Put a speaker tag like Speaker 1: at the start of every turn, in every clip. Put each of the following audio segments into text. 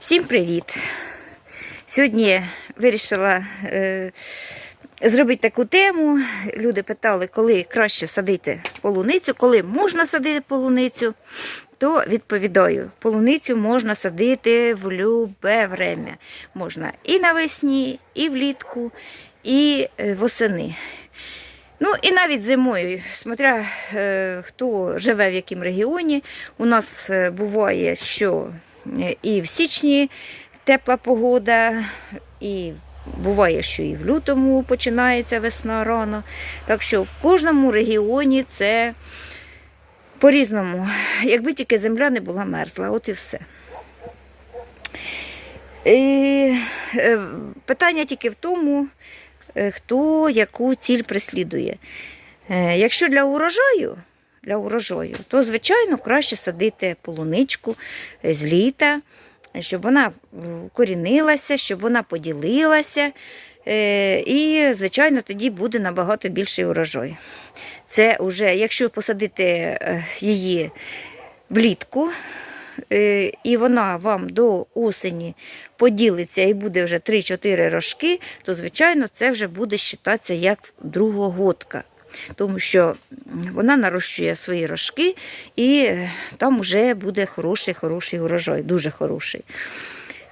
Speaker 1: Всім привіт! Сьогодні вирішила е, зробити таку тему. Люди питали, коли краще садити полуницю, коли можна садити полуницю, то відповідаю, полуницю можна садити в любе время. Можна і навесні, і влітку, і е, восени. Ну і навіть зимою, смотря е, хто живе в якому регіоні, у нас е, буває, що і в січні тепла погода, і буває, що і в лютому починається весна рано. Так що в кожному регіоні це по-різному, якби тільки земля не була мерзла, от і все. І, е, питання тільки в тому, е, хто яку ціль преслідує. Е, Якщо для урожаю, для урожаю, то звичайно краще садити полуничку з літа, щоб вона укорінилася, щоб вона поділилася. е, І, звичайно, тоді буде набагато більший урожай. Це вже, якщо посадити е, її влітку, е, і вона вам до осені поділиться і буде вже 3-4 рожки, то, звичайно, це вже буде вважатися як другогодка. Тому що вона нарощує свої рожки, і там вже буде хороший, хороший урожай, дуже хороший.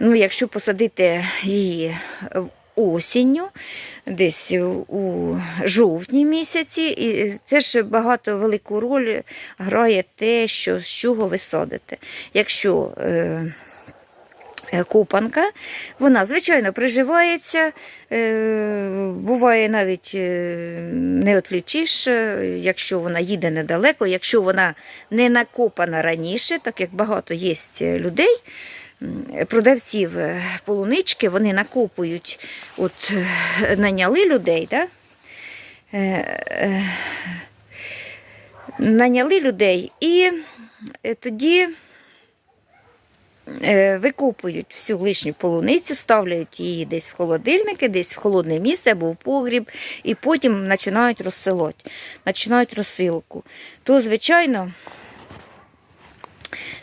Speaker 1: Ну, якщо посадити її осінню, десь у жовтні місяці, і це ж багато велику роль грає те, що з чого ви садите. Якщо е, е, копанка, вона, звичайно, приживається, е, буває навіть е, не е, якщо вона їде недалеко, якщо вона не накопана раніше, так як багато є людей. Продавців полунички вони накопують, от наняли людей, да? Наняли людей і тоді викопують всю лишню полуницю, ставляють її десь в холодильники, десь в холодне місце або в погріб, і потім починають розсилати, починають розсилку. То, звичайно,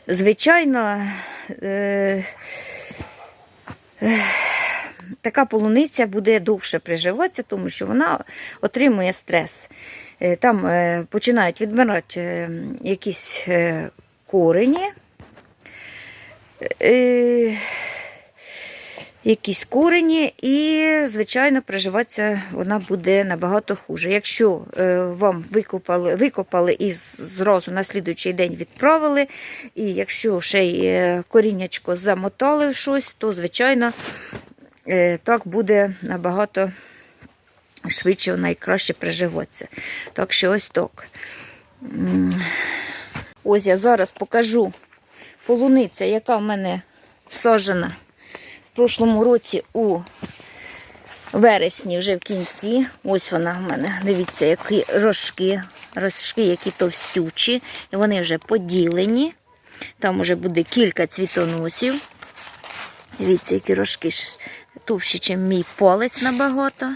Speaker 1: звичайно, е, е, така полуниця буде довше приживатися, тому що вона отримує стрес. Е, Там е, починають відмирати е, якісь е, корені. Е, якісь корені, і, звичайно, приживатися вона буде набагато хуже. Якщо е, вам викопали, викопали і зразу на слідуючий день відправили, і якщо ще й е, коріннячко замотали щось, то, звичайно, так буде набагато швидше вона і краще приживатися. Так що ось так. Ось я зараз покажу полуниця, яка в мене сажена в прошлому році у вересні, вже в кінці. Ось вона в мене. Дивіться, які рожки, рожки, які товстючі, і вони вже поділені. Там вже буде кілька цвітоносів. Дивіться, які рожки товщі, ніж мій палець набагато.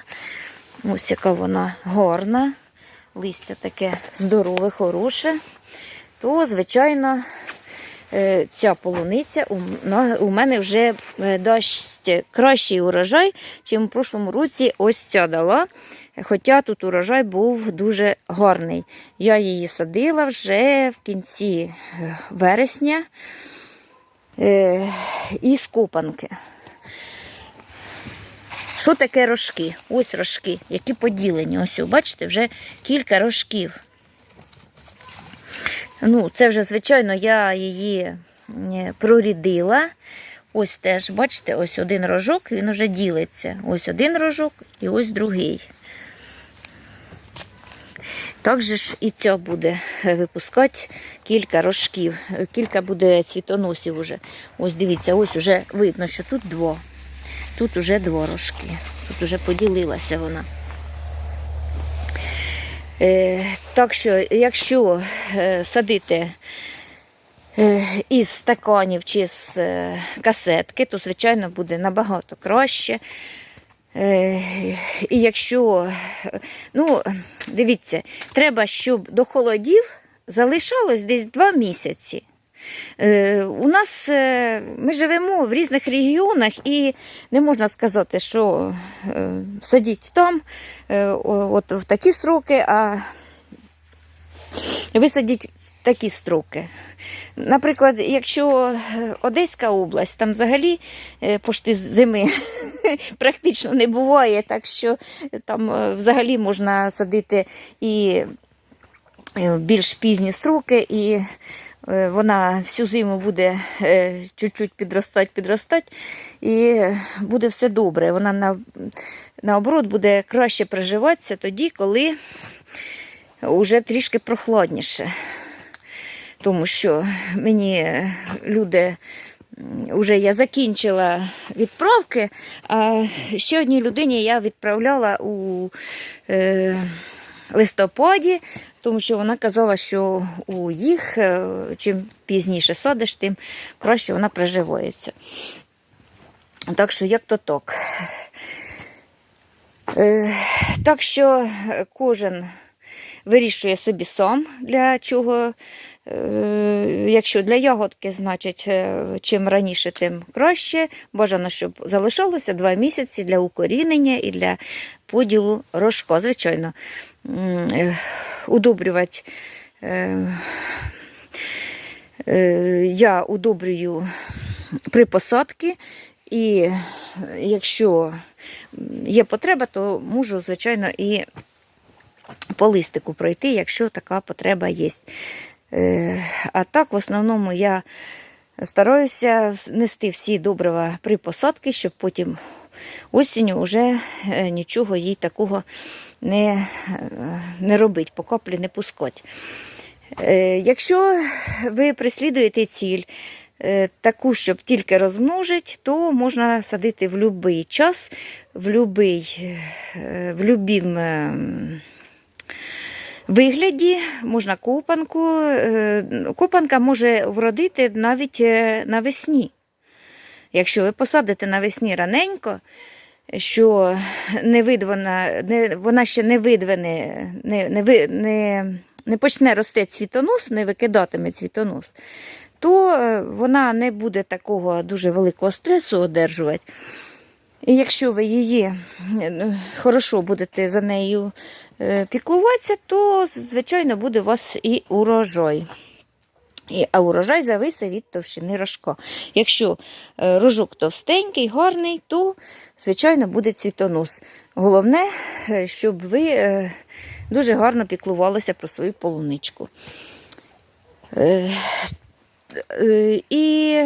Speaker 1: Ось яка вона гарна. Листя таке здорове, хороше. То, звичайно, ця полуниця у мене вже е, дасть кращий урожай, ніж у прошлому році ось ця дала. Хоча тут урожай був дуже гарний. Я її садила вже в кінці е, вересня е, із копанки. Що таке рожки? Ось рожки, які поділені. Ось, бачите, вже кілька рожків. Ну, це вже, звичайно, я її е, прорідила. Ось теж, бачите, ось один рожок, він вже ділиться. Ось один рожок і ось другий. Так же ж і ця буде випускати кілька рожків, е, кілька буде цвітоносів уже. Ось дивіться, ось уже видно, що тут два. Тут уже два рожки. Тут уже поділилася вона. Е, так що, якщо е, садити е, із стаканів чи з касетки, то, звичайно, буде набагато краще. І якщо, ну, дивіться, треба, щоб до холодів залишалось десь 2 місяці. Е, У нас е, ми живемо в різних регіонах і не можна сказати, що е, садіть там, от в такі строки, а висадіть в такі строки. Наприклад, якщо Одеська область, там взагалі пошти зими практично не буває, так що там взагалі можна садити і більш пізні строки, і вона всю зиму буде е, чуть-чуть підростати, підростати, і буде все добре. Вона на, наоборот буде краще приживатися тоді, коли вже трішки прохладніше. Тому що мені люди вже я закінчила відправки, а ще одній людині я відправляла у е, листопаді, тому що вона казала, що у їх е, чим пізніше садиш, тим краще вона приживається. Так що як то так. Е, так що кожен вирішує собі сам, для чого. Е, Якщо для ягодки, значить, е, чим раніше, тим краще. Бажано, щоб залишалося два місяці для укорінення і для поділу рожка. Звичайно, е, удобрювати. Я удобрюю при посадці, і якщо є потреба, то можу, звичайно, і по листику пройти, якщо така потреба є. Е, А так, в основному, я стараюся нести всі добрива при посадці, щоб потім осінню вже е, нічого їй такого не, е, не робить, по каплі не пускать. Якщо ви преслідуєте ціль таку, щоб тільки розмножить, то можна садити в будь-який час, в будь-який вигляді, можна копанку. Е, Копанка може вродити навіть е, навесні. Якщо ви посадите навесні раненько, що не видвана, не, вона ще не видване, не, не, не, не почне рости цвітонос, не викидатиме цвітонос, то е, вона не буде такого дуже великого стресу одержувати. І якщо ви її е, хорошо будете за нею е, піклуватися, то, звичайно, буде у вас і урожай. А урожай зависить від товщини рожка. Якщо е, рожок товстенький, гарний, то, звичайно, буде цвітонос. Головне, щоб ви дуже гарно піклувалися про свою полуничку. Е, І,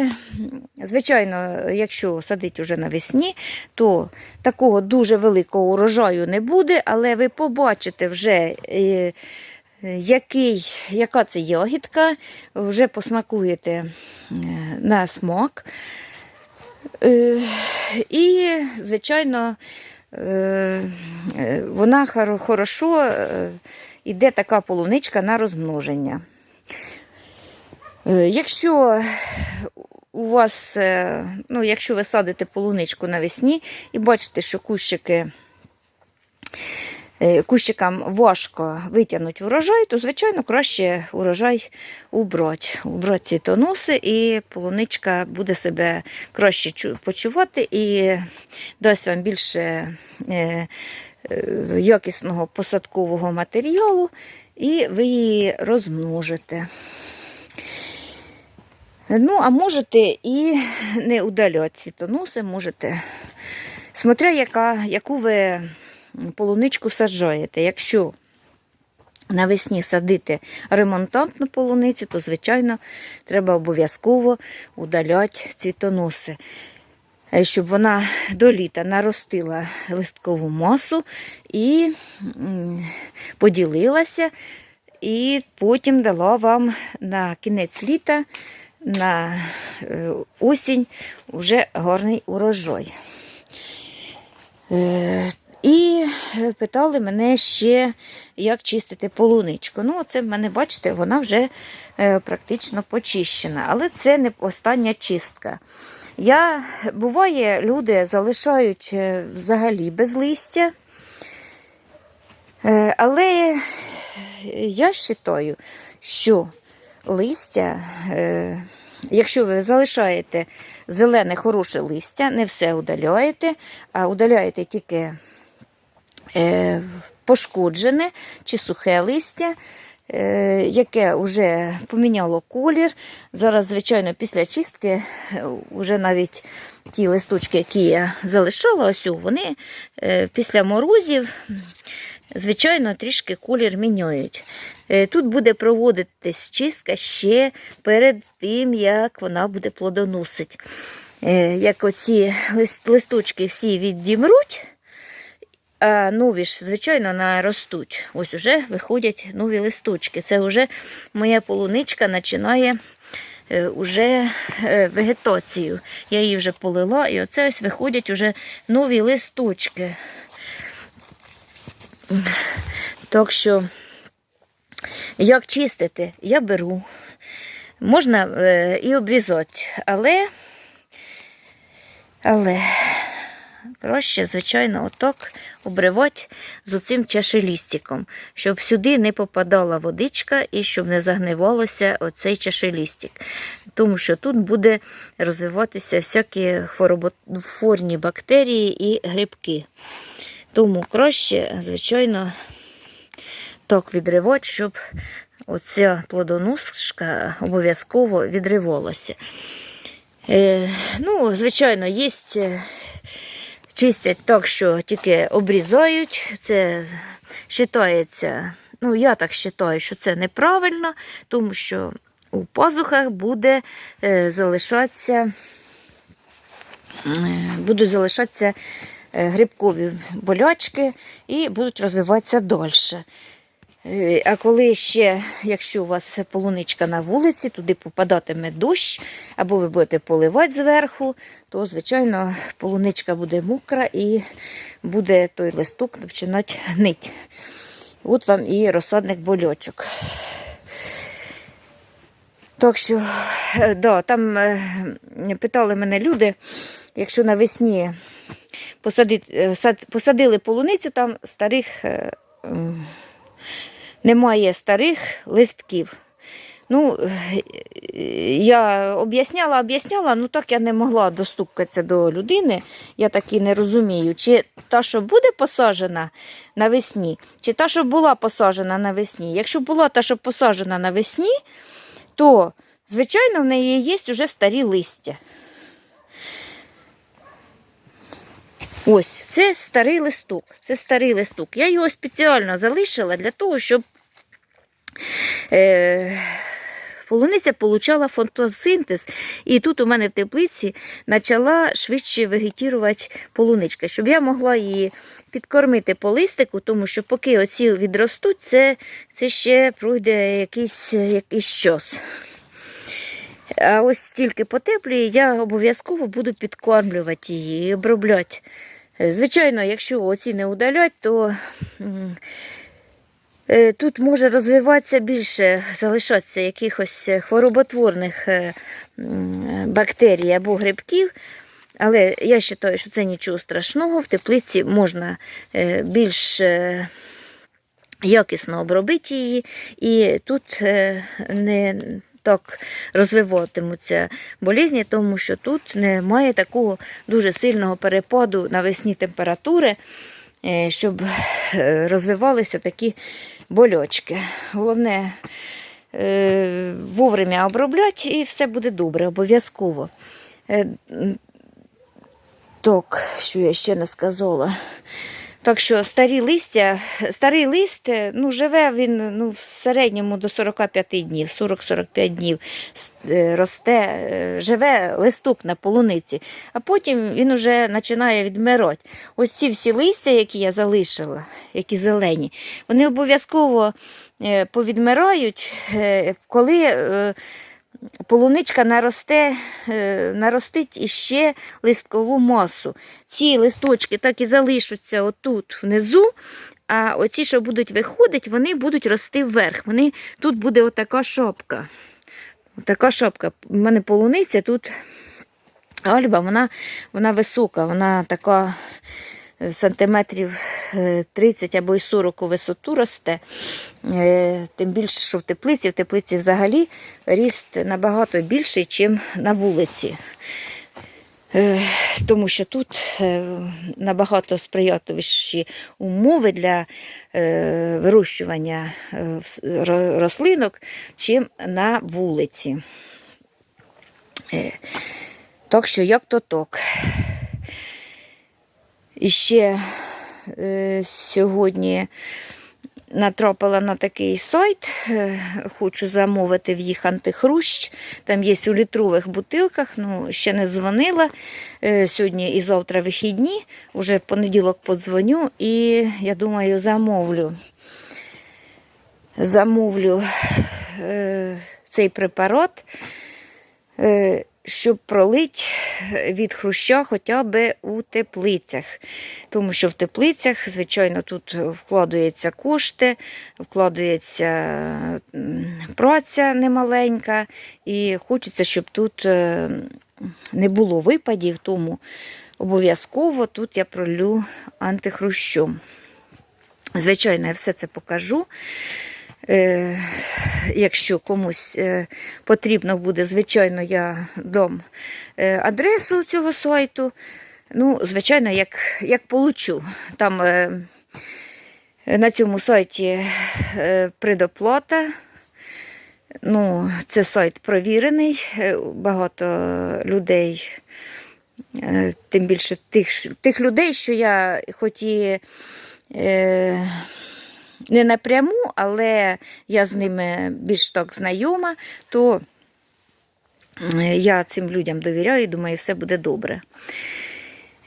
Speaker 1: звичайно, якщо садить уже навесні, то такого дуже великого урожаю не буде, але ви побачите вже, е, який, яка це ягідка, вже посмакуєте е, на смак. І, звичайно, вона хорошо йде така полуничка на розмноження. Е, Якщо у вас, е, ну, якщо ви садите полуничку навесні і бачите, що кущики, е, кущикам важко витягнути урожай, то, звичайно, краще урожай убрати. Убрати ці тоноси, і полуничка буде себе краще почувати і дасть вам більше якісного посадкового матеріалу, і ви її розмножите. Ну, а можете і не удаляти цвітоноси, можете. Смотря, яка, яку ви полуничку саджаєте. Якщо навесні садити ремонтантну полуницю, то, звичайно, треба обов'язково удаляти цвітоноси. Е, Щоб вона до літа наростила листкову масу і поділилася, і потім дала вам на кінець літа, на е, осінь вже гарний урожай. Е, І питали мене ще, як чистити полуничку. Ну, це в мене, бачите, вона вже е, практично почищена, але це не остання чистка. Я, буває, люди залишають е, взагалі без листя. Е, Але я вважаю, що листя, е, якщо ви залишаєте зелене хороше листя, не все удаляєте, а удаляєте тільки е, пошкоджене чи сухе листя, е, яке вже поміняло колір. Зараз, звичайно, після чистки вже навіть ті листочки, які я залишала, ось вони після морозів. Звичайно, трішки колір міняють. Е, Тут буде проводитись чистка ще перед тим, як вона буде плодоносити. Е, Як оці листочки всі відімруть, а нові ж, звичайно, наростуть. Ось уже виходять нові листочки. Це вже моя полуничка починає е, уже вегетацію. Я її вже полила, і оце ось виходять уже нові листочки. Так що, як чистити, я беру. Можна е, і обрізати, але, але краще, звичайно, отак обривати з оцим чашелістиком, щоб сюди не попадала водичка і щоб не загнивалося оцей чашелістик. Тому що тут буде розвиватися всякі хвороботворні бактерії і грибки. Тому краще, звичайно, так відривати, щоб оця плодоноска обов'язково відривалася. Е, ну, звичайно, є. Чистять так, що тільки обрізають. Це вважається, ну я так вважаю, що це неправильно, тому що у пазухах буде е, залишатися, е, будуть залишатися е, грибкові болячки і будуть розвиватися далі. Е, А коли ще, якщо у вас полуничка на вулиці, туди попадатиме дощ, або ви будете поливати зверху, то, звичайно, полуничка буде мокра і буде той листок починати гнити. От вам і розсадник больочок. Так що, е, да, там е, питали мене люди, якщо навесні посадити, е, посадили полуницю, там старих. е, немає старих листків. Ну, е, я об'ясняла, об'ясняла, ну так я не могла достукатися до людини. Я так і не розумію, чи та, що буде посаджена навесні, чи та, що була посаджена навесні. Якщо була та, що посаджена навесні, то, звичайно, в неї є вже старі листя. Ось, це старий листок. Це старий листок. Я його спеціально залишила для того, щоб е, полуниця отримала фотосинтез. І тут у мене в теплиці почала швидше вегетувати полуничка, щоб я могла її підкормити по листику, тому що поки оці відростуть, це, це ще пройде якийсь, якийсь час. А ось тільки потеплює, я обов'язково буду підкормлювати її і обробляти. Е, Звичайно, якщо оці не удалять, то е, тут може розвиватися більше, залишатися якихось хвороботворних е, бактерій або грибків. Але я вважаю, що це нічого страшного. В теплиці можна е, більш е, якісно обробити її, і тут е, не так розвиватимуться болізні, тому що тут немає такого дуже сильного перепаду навесні температури, е, щоб е, розвивалися такі болячки. Головне е, вовремя обробляти і все буде добре, обов'язково. Так, що я ще не сказала. Так що старі листя, старий лист, е, ну, живе він ну, в середньому до 45 днів, 40-45 днів е, росте, е, живе листок на полуниці, а потім він вже починає відмирати. Ось ці всі листя, які я залишила, які зелені, вони обов'язково повідмирають, коли полуничка наросте, е, наростить іще листкову масу. Ці листочки так і залишаться отут внизу, а оці, що будуть виходити, вони будуть рости вверх. Вони, тут буде отака шапка. Отака шапка. У мене полуниця тут альба, вона, вона висока, вона така сантиметрів 30 або й 40 у висоту росте. Е, Тим більше, що в теплиці, в теплиці взагалі ріст набагато більший, ніж на вулиці. Е, Тому що тут е, набагато сприятливіші умови для вирощування рослинок, чим на вулиці. Так що як то так. І ще сьогодні натрапила на такий сайт. е, Хочу замовити в їх антихрущ. Там є у літрових бутилках. Ну, ще не дзвонила. Е, Сьогодні і завтра вихідні. Уже в понеділок подзвоню і я думаю, замовлю. Замовлю е, цей препарат, е, щоб пролити від хруща хоча б у теплицях. Тому що в теплицях, звичайно, тут вкладаються кошти, вкладається праця немаленька, і хочеться, щоб тут е, не було випадів, тому обов'язково тут я пролю антихрущом. Звичайно, я все це покажу. Е, якщо комусь е, потрібно буде, звичайно, я дам е, адресу цього сайту. Ну, звичайно, як, як получу. Там на цьому сайті предоплата. Ну, це сайт провірений. Багато людей, тим більше тих, тих людей, що я хоч і. Не напряму, але я з ними більш так знайома, то я цим людям довіряю і думаю, все буде добре.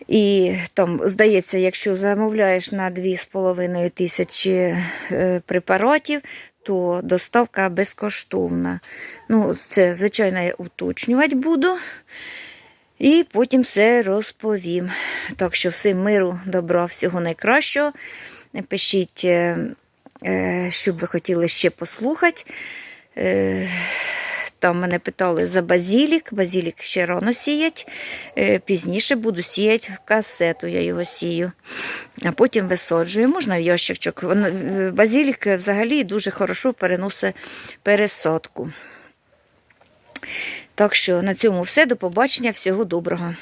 Speaker 1: І там, здається, якщо замовляєш на 2,5 тисячі е, препаратів, то доставка безкоштовна. Ну, це, звичайно, я уточнювати буду. І потім все розповім. Так що всім миру, добра, всього найкращого. Пишіть, е, е, що б ви хотіли ще послухати. Е, Там мене питали за базілік. Базілік ще рано сіять. Пізніше буду сіяти в касету, я його сію. А потім висаджую. Можна в ящичок. Базілік взагалі дуже хорошо переносить пересадку. Так що на цьому все. До побачення. Всього доброго.